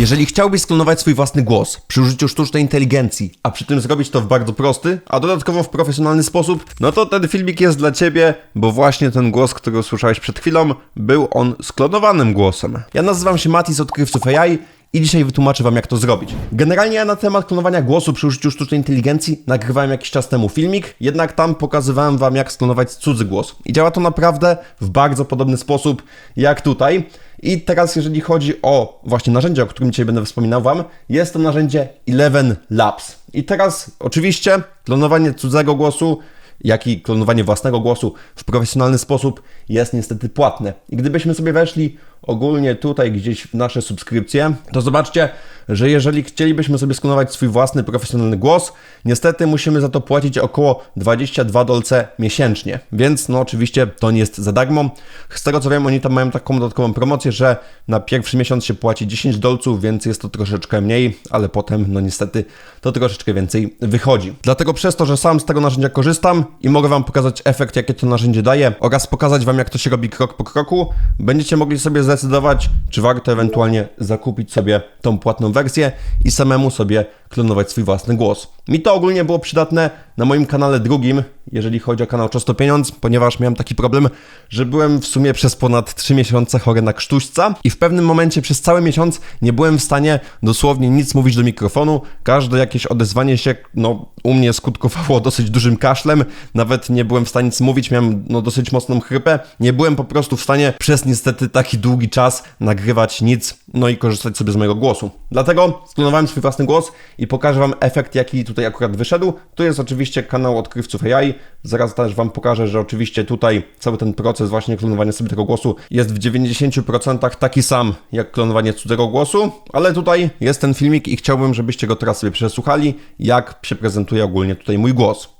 Jeżeli chciałbyś sklonować swój własny głos przy użyciu sztucznej inteligencji, a przy tym zrobić to w bardzo prosty, a dodatkowo w profesjonalny sposób, no to ten filmik jest dla ciebie, bo właśnie ten głos, który usłyszałeś przed chwilą, był on sklonowanym głosem. Ja nazywam się Mati z odkrywców AI i dzisiaj wytłumaczę Wam, jak to zrobić. Generalnie ja na temat klonowania głosu przy użyciu sztucznej inteligencji nagrywałem jakiś czas temu filmik, jednak tam pokazywałem Wam, jak sklonować cudzy głos. I działa to naprawdę w bardzo podobny sposób jak tutaj. I teraz, jeżeli chodzi o właśnie narzędzie, o którym dzisiaj będę wspominał Wam, jest to narzędzie Eleven Labs. I teraz, oczywiście, klonowanie cudzego głosu jak i klonowanie własnego głosu w profesjonalny sposób jest niestety płatne. I gdybyśmy sobie weszli ogólnie tutaj gdzieś w nasze subskrypcje, to zobaczcie, że jeżeli chcielibyśmy sobie sklonować swój własny profesjonalny głos, niestety musimy za to płacić około 22 dolce miesięcznie. Więc no oczywiście to nie jest za darmo. Z tego co wiem, oni tam mają taką dodatkową promocję, że na pierwszy miesiąc się płaci 10 dolców, więc jest to troszeczkę mniej, ale potem no niestety to troszeczkę więcej wychodzi. Dlatego przez to, że sam z tego narzędzia korzystam i mogę Wam pokazać efekt, jaki to narzędzie daje oraz pokazać Wam, jak to się robi krok po kroku, będziecie mogli sobie zdecydować, czy warto ewentualnie zakupić sobie tą płatną wersję i samemu sobie klonować swój własny głos. Mi to ogólnie było przydatne na moim kanale drugim, jeżeli chodzi o kanał Czas to Pieniądz, ponieważ miałem taki problem, że byłem w sumie przez ponad 3 miesiące chory na krztuśca i w pewnym momencie przez cały miesiąc nie byłem w stanie dosłownie nic mówić do mikrofonu. Każde jakieś odezwanie się, no u mnie skutkowało dosyć dużym kaszlem, nawet nie byłem w stanie nic mówić, miałem no dosyć mocną chrypę, nie byłem po prostu w stanie przez niestety taki długi czas nagrywać nic, no i korzystać sobie z mojego głosu. Dlatego sklonowałem swój własny głos i pokażę Wam efekt, jaki tutaj akurat wyszedł. Tu jest oczywiście kanał odkrywców AI. Zaraz też Wam pokażę, że oczywiście tutaj cały ten proces właśnie klonowania sobie tego głosu jest w 90% taki sam jak klonowanie cudzego głosu, ale tutaj jest ten filmik i chciałbym, żebyście go teraz sobie przesłuchali, jak się prezentuje ogólnie tutaj mój głos.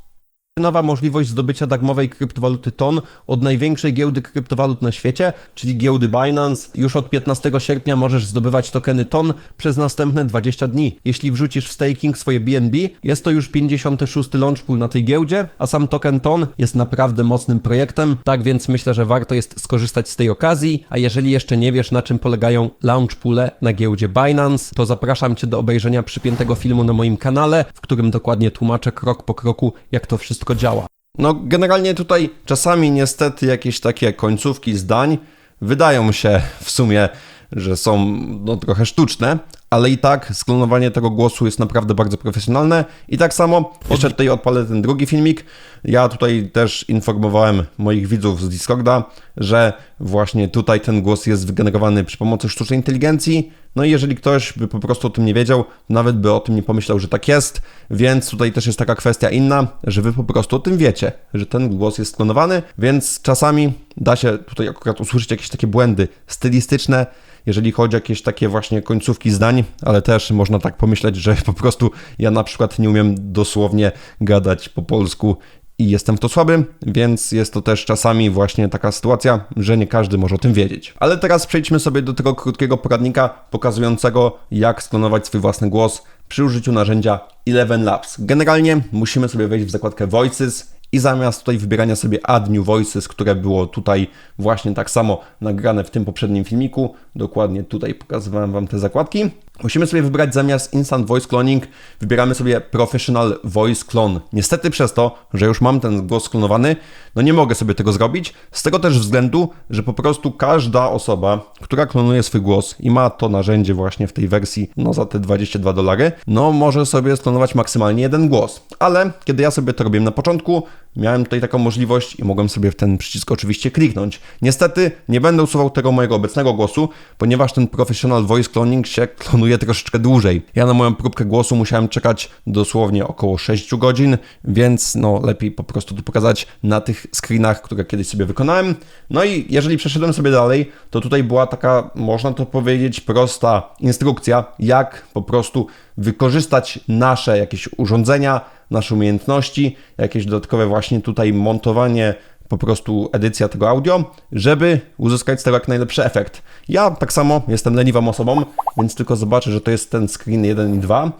Nowa możliwość zdobycia darmowej kryptowaluty TON od największej giełdy kryptowalut na świecie, czyli giełdy Binance. Już od 15 sierpnia możesz zdobywać tokeny TON przez następne 20 dni. Jeśli wrzucisz w staking swoje BNB, jest to już 56 launch pool na tej giełdzie, a sam token TON jest naprawdę mocnym projektem, tak więc myślę, że warto jest skorzystać z tej okazji, a jeżeli jeszcze nie wiesz na czym polegają launch poole na giełdzie Binance, to zapraszam Cię do obejrzenia przypiętego filmu na moim kanale, w którym dokładnie tłumaczę krok po kroku, jak to wszystko działa. No, generalnie tutaj czasami niestety jakieś takie końcówki zdań wydają się w sumie, że są no, trochę sztuczne, ale i tak sklonowanie tego głosu jest naprawdę bardzo profesjonalne. I tak samo, jeszcze tutaj odpalę ten drugi filmik. Ja tutaj też informowałem moich widzów z Discorda, że właśnie tutaj ten głos jest wygenerowany przy pomocy sztucznej inteligencji. No i jeżeli ktoś by po prostu o tym nie wiedział, nawet by o tym nie pomyślał, że tak jest, więc tutaj też jest taka kwestia inna, że wy po prostu o tym wiecie, że ten głos jest sklonowany, więc czasami da się tutaj akurat usłyszeć jakieś takie błędy stylistyczne, jeżeli chodzi o jakieś takie właśnie końcówki zdań, ale też można tak pomyśleć, że po prostu ja na przykład nie umiem dosłownie gadać po polsku i jestem w to słaby, więc jest to też czasami właśnie taka sytuacja, że nie każdy może o tym wiedzieć. Ale teraz przejdźmy sobie do tego krótkiego poradnika pokazującego, jak sklonować swój własny głos przy użyciu narzędzia Eleven Labs. Generalnie musimy sobie wejść w zakładkę Voices i zamiast tutaj wybierania sobie Add New Voices, które było tutaj właśnie tak samo nagrane w tym poprzednim filmiku, dokładnie tutaj pokazywałem Wam te zakładki, Musimy sobie wybrać zamiast Instant Voice Cloning, wybieramy sobie Professional Voice Clone. Niestety przez to, że już mam ten głos sklonowany, no nie mogę sobie tego zrobić, z tego też względu, że po prostu każda osoba, która klonuje swój głos i ma to narzędzie właśnie w tej wersji, no za te 22 dolary, no może sobie sklonować maksymalnie jeden głos. Ale kiedy ja sobie to robiłem na początku, miałem tutaj taką możliwość i mogłem sobie w ten przycisk oczywiście kliknąć. Niestety nie będę usuwał tego mojego obecnego głosu, ponieważ ten Professional Voice Cloning się klonuje troszeczkę dłużej. Ja na moją próbkę głosu musiałem czekać dosłownie około 6 godzin, więc no lepiej po prostu to pokazać na tych screenach, które kiedyś sobie wykonałem. No i jeżeli przeszedłem sobie dalej, to tutaj była taka, można to powiedzieć, prosta instrukcja, jak po prostu wykorzystać nasze jakieś urządzenia, nasze umiejętności, jakieś dodatkowe właśnie tutaj montowanie po prostu edycja tego audio, żeby uzyskać z tego jak najlepszy efekt. Ja tak samo jestem leniwą osobą, więc tylko zobaczę, że to jest ten screen 1 i 2.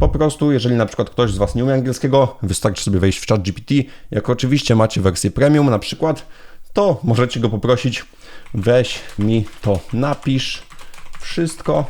Po prostu, jeżeli na przykład ktoś z Was nie umie angielskiego, wystarczy sobie wejść w chat GPT. Jak oczywiście macie wersję premium na przykład, to możecie go poprosić, weź mi to, napisz wszystko,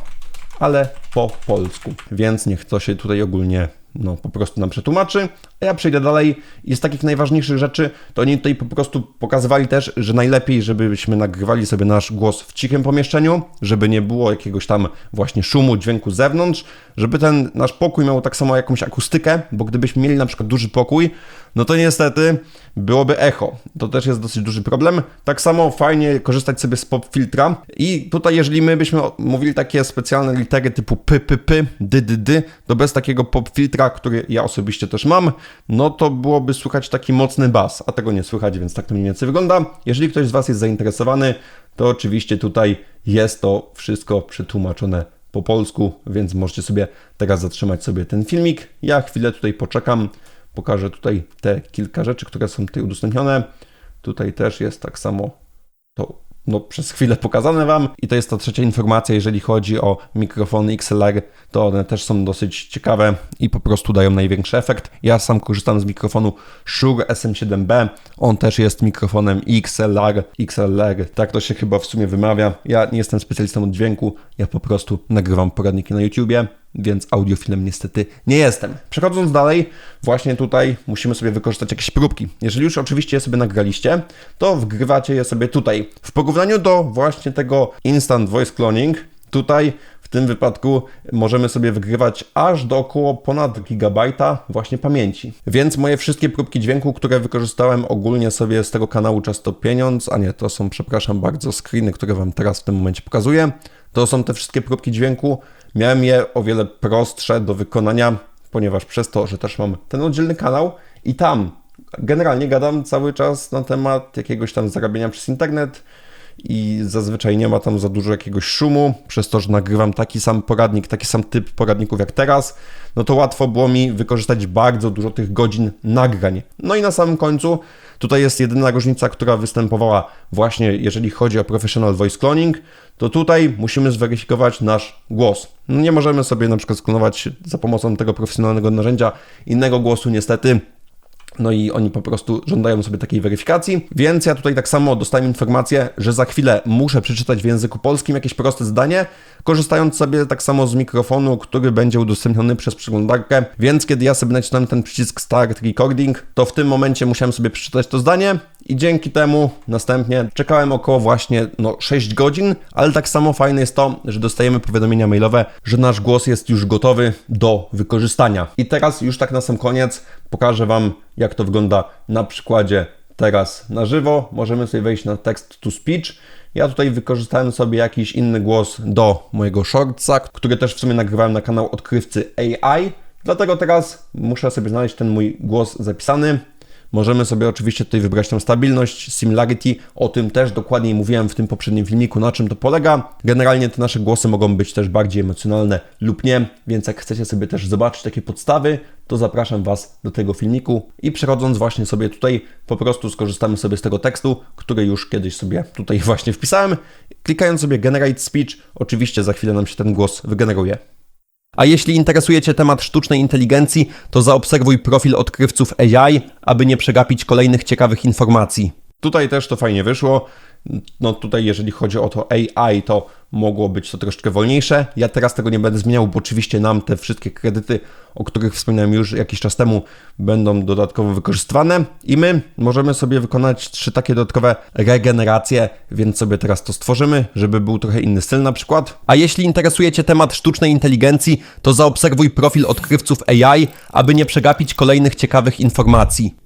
ale po polsku. Więc niech to się tutaj ogólnie no, po prostu nam przetłumaczy. A ja przejdę dalej i z takich najważniejszych rzeczy, to oni tutaj po prostu pokazywali też, że najlepiej, żebyśmy nagrywali sobie nasz głos w cichym pomieszczeniu, żeby nie było jakiegoś tam właśnie szumu, dźwięku z zewnątrz, żeby ten nasz pokój miał tak samo jakąś akustykę, bo gdybyśmy mieli na przykład duży pokój, no to niestety byłoby echo. To też jest dosyć duży problem. Tak samo fajnie korzystać sobie z pop filtra i tutaj jeżeli my byśmy mówili takie specjalne litery typu p, p, p, dy, dy, dy, to bez takiego pop filtra, który ja osobiście też mam, no to byłoby słychać taki mocny bas, a tego nie słychać, więc tak to mniej więcej wygląda. Jeżeli ktoś z Was jest zainteresowany, to oczywiście tutaj jest to wszystko przetłumaczone po polsku, więc możecie sobie teraz zatrzymać sobie ten filmik. Ja chwilę tutaj poczekam, pokażę tutaj te kilka rzeczy, które są tutaj udostępnione. Tutaj też jest tak samo to no, przez chwilę pokazane Wam. I to jest ta trzecia informacja, jeżeli chodzi o mikrofony XLR, to one też są dosyć ciekawe i po prostu dają największy efekt. Ja sam korzystam z mikrofonu Shure SM7B. On też jest mikrofonem XLR, XLR, tak to się chyba w sumie wymawia. Ja nie jestem specjalistą od dźwięku, ja po prostu nagrywam poradniki na YouTubie więc audiofilem niestety nie jestem. Przechodząc dalej, właśnie tutaj musimy sobie wykorzystać jakieś próbki. Jeżeli już oczywiście je sobie nagraliście, to wgrywacie je sobie tutaj. W porównaniu do właśnie tego Instant Voice Cloning, tutaj tym wypadku możemy sobie wygrywać aż do około ponad gigabajta właśnie pamięci. Więc moje wszystkie próbki dźwięku, które wykorzystałem ogólnie sobie z tego kanału Czas to Pieniądz, a nie, to są, przepraszam bardzo, screeny, które Wam teraz w tym momencie pokazuję, to są te wszystkie próbki dźwięku. Miałem je o wiele prostsze do wykonania, ponieważ przez to, że też mam ten oddzielny kanał i tam generalnie gadam cały czas na temat jakiegoś tam zarabiania przez internet i zazwyczaj nie ma tam za dużo jakiegoś szumu, przez to, że nagrywam taki sam poradnik, taki sam typ poradników jak teraz, no to łatwo było mi wykorzystać bardzo dużo tych godzin nagrań. No i na samym końcu tutaj jest jedyna różnica, która występowała właśnie jeżeli chodzi o professional voice cloning, to tutaj musimy zweryfikować nasz głos. No nie możemy sobie na przykład sklonować za pomocą tego profesjonalnego narzędzia innego głosu niestety, no i oni po prostu żądają sobie takiej weryfikacji, więc ja tutaj tak samo dostałem informację, że za chwilę muszę przeczytać w języku polskim jakieś proste zdanie, korzystając sobie tak samo z mikrofonu, który będzie udostępniony przez przeglądarkę, więc kiedy ja sobie nacisnąłem ten przycisk Start Recording, to w tym momencie musiałem sobie przeczytać to zdanie i dzięki temu następnie czekałem około właśnie no, 6 godzin, ale tak samo fajne jest to, że dostajemy powiadomienia mailowe, że nasz głos jest już gotowy do wykorzystania. I teraz już tak na sam koniec pokażę Wam, jak to wygląda na przykładzie teraz na żywo. Możemy sobie wejść na text to speech. Ja tutaj wykorzystałem sobie jakiś inny głos do mojego shortsa, który też w sumie nagrywałem na kanał odkrywcy AI. Dlatego teraz muszę sobie znaleźć ten mój głos zapisany. Możemy sobie oczywiście tutaj wybrać tą stabilność, similarity, o tym też dokładniej mówiłem w tym poprzednim filmiku, na czym to polega. Generalnie te nasze głosy mogą być też bardziej emocjonalne lub nie, więc jak chcecie sobie też zobaczyć takie podstawy, to zapraszam Was do tego filmiku i przechodząc właśnie sobie tutaj, po prostu skorzystamy sobie z tego tekstu, który już kiedyś sobie tutaj właśnie wpisałem. Klikając sobie Generate Speech, oczywiście za chwilę nam się ten głos wygeneruje. A jeśli interesuje Cię temat sztucznej inteligencji, to zaobserwuj profil odkrywców AI, aby nie przegapić kolejnych ciekawych informacji. Tutaj też to fajnie wyszło. No tutaj jeżeli chodzi o to AI, to mogło być to troszeczkę wolniejsze. Ja teraz tego nie będę zmieniał, bo oczywiście nam te wszystkie kredyty, o których wspominałem już jakiś czas temu, będą dodatkowo wykorzystywane i my możemy sobie wykonać trzy takie dodatkowe regeneracje, więc sobie teraz to stworzymy, żeby był trochę inny styl na przykład. A jeśli interesuje Cię temat sztucznej inteligencji, to zaobserwuj profil odkrywców AI, aby nie przegapić kolejnych ciekawych informacji.